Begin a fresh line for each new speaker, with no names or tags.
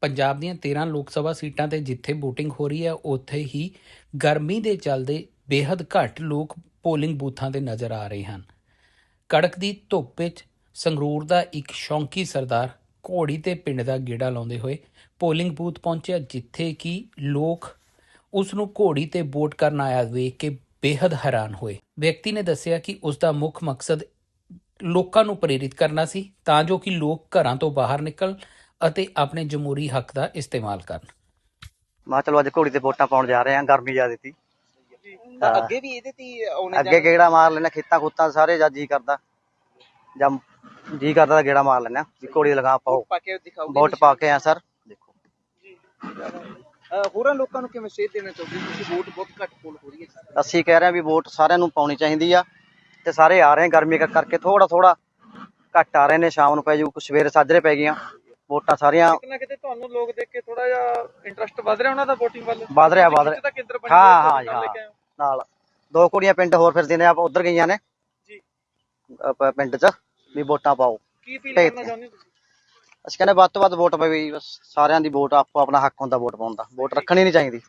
ਪੰਜਾਬ ਦੀਆਂ 13 ਲੋਕ ਸਭਾ ਸੀਟਾਂ ਤੇ ਜਿੱਥੇ VOTING ਹੋ ਰਹੀ ਹੈ, ਉੱਥੇ ਹੀ ਗਰਮੀ ਦੇ ਚਲਦੇ ਬੇਹੱਦ ਘੱਟ ਲੋਕ ਪੋਲਿੰਗ ਬੂਥਾਂ ਤੇ ਨਜ਼ਰ ਆ ਰਹੇ ਹਨ। ਕੜਕ ਦੀ ਧੁੱਪ ਵਿੱਚ ਸੰਗਰੂਰ ਦਾ ਇੱਕ ਸ਼ੌਂਕੀ ਸਰਦਾਰ ਘੋੜੀ ਤੇ ਪਿੰਡ ਦਾ ਗੇੜਾ ਲਾਉਂਦੇ ਹੋਏ ਪੋਲਿੰਗ ਬੂਥ ਪਹੁੰਚਿਆ, ਜਿੱਥੇ ਕਿ ਲੋਕ ਉਸ ਨੂੰ ਘੋੜੀ ਤੇ ਵੋਟ ਕਰਨ ਆਇਆ ਵੇਖ ਕੇ ਬੇਹੱਦ ਹੈਰਾਨ ਹੋਏ। ਵਿਅਕਤੀ ਨੇ ਦੱਸਿਆ ਕਿ ਉਸ ਦਾ ਮੁੱਖ ਮਕਸਦ ਲੋਕਾਂ ਨੂੰ ਪ੍ਰੇਰਿਤ ਕਰਨਾ ਸੀ, ਤਾਂ ਜੋ ਕਿ ਲੋਕ ਘਰਾਂ ਤੋਂ ਬਾਹਰ ਨਿਕਲ ਅਤੇ ਆਪਣੇ ਜਮਹੂਰੀ ਹੱਕ ਦਾ ਇਸਤੇਮਾਲ ਕਰਨ।
ਮੈਂ ਚਲੋ ਅੱਜ ਘੋੜੀ ਤੇ ਵੋਟਾਂ ਪਾਉਣ ਜਾ ਰਹੇ ਆਂ ਗਰਮੀ ਜ਼ਿਆਦਾ ਤੀ
ਤਾਂ
ਹਾਂ।
ਅੱਗੇ ਵੀ ਇਹਦੇ ਤੇ ਹੀ ਆਉਣੇ
ਅੱਗੇ ਗੇੜਾ ਮਾਰ ਲੈਣਾ ਖੇਤਾਂ ਖੁੱਤਾਂ ਸਾਰੇ ਜਾਂ ਜੀ ਕਰਦਾ। ਜਾਂ ਜੀ ਕਰਦਾ ਤਾਂ ਗੇੜਾ ਮਾਰ ਲੈਣਾ ਵੀ ਘੋੜੀ ਲਗਾ ਪਾਓ।
ਪਾ ਕੇ ਦਿਖਾਓਗੇ
ਵੋਟ ਪਾ ਕੇ ਆ ਸਰ ਦੇਖੋ।
ਹੋਰਾਂ ਲੋਕਾਂ ਨੂੰ ਕਿਵੇਂ ਸੇਧ ਦੇਣਾ ਚਾਹੁੰਦੇ ਹੋ? ਤੁਸੀਂ ਵੋਟ ਬਹੁਤ ਘੱਟ ਪੋਲ ਹੋ ਰਹੀ ਹੈ।
ਅਸੀਂ ਕਹਿ ਰਹੇ ਹਾਂ ਵੀ ਵੋਟ ਸਾਰਿਆਂ ਨੂੰ ਪਾਉਣੀ ਚਾਹੀਦੀ ਆ ਤੇ ਸਾਰੇ ਆ ਰਹੇ ਆ ਗਰਮੀ ਕਰ- ਕਰਕੇ ਥੋੜਾ ਥੋੜਾ ਘੱਟ ਆ ਰਹੇ ਨੇ ਸ਼ਾਮ ਨੂੰ ਪੈ ਜੂ ਕੁਛ ਸਵੇਰੇ ਸਾਜਰੇ ਪੈ ਗਈਆਂ। ਵੋਟਾਂ ਸਾਰੀਆਂ
ਕਿਤੇ ਨਾ ਕਿਤੇ ਤੁਹਾਨੂੰ ਲੋਕ ਦੇਖ ਕੇ ਥੋੜਾ ਜਿਹਾ ਇੰਟਰਸਟ ਵਧ ਰਿਹਾ ਉਹਨਾਂ ਦਾ VOTING ਵੱਲ?
ਵਧ ਰਿਹਾ ਵਧ ਰਿਹਾ। ਹਾਂ, ਹਾਂ ਜੀ,
ਨਾਲ
ਹਾਂ। ਨਾਲ। ਦੋ ਕੁੜੀਆਂ ਪਿੰਡ ਹੋਰ ਫਿਰਦੀਆਂ ਨੇ ਆਪ ਉਧਰ ਗਈਆਂ ਨੇ।
ਜੀ।
ਪਿੰਡ 'ਚ ਵੀ ਵੋਟਾਂ ਪਾਓ।
ਕੀ
ਤੇ-
ਕਰਨਾ ਚਾਹੁੰਦੇ ਤੁਸੀਂ?
ਅਸੀਂ ਕਹਿੰਦੇ ਵੱਧ ਤੋਂ ਵੱਧ ਵੋਟ ਪਵੇ ਬਸ ਸਾਰਿਆਂ ਦੀ ਵੋਟ ਆਪੋ ਆਪਣਾ ਹੱਕ ਹੁੰਦਾ ਵੋਟ ਪਾਉਣ ਦਾ। ਵੋਟ ਰੱਖਣੀ ਨਹੀਂ ਚਾਹੀਦੀ।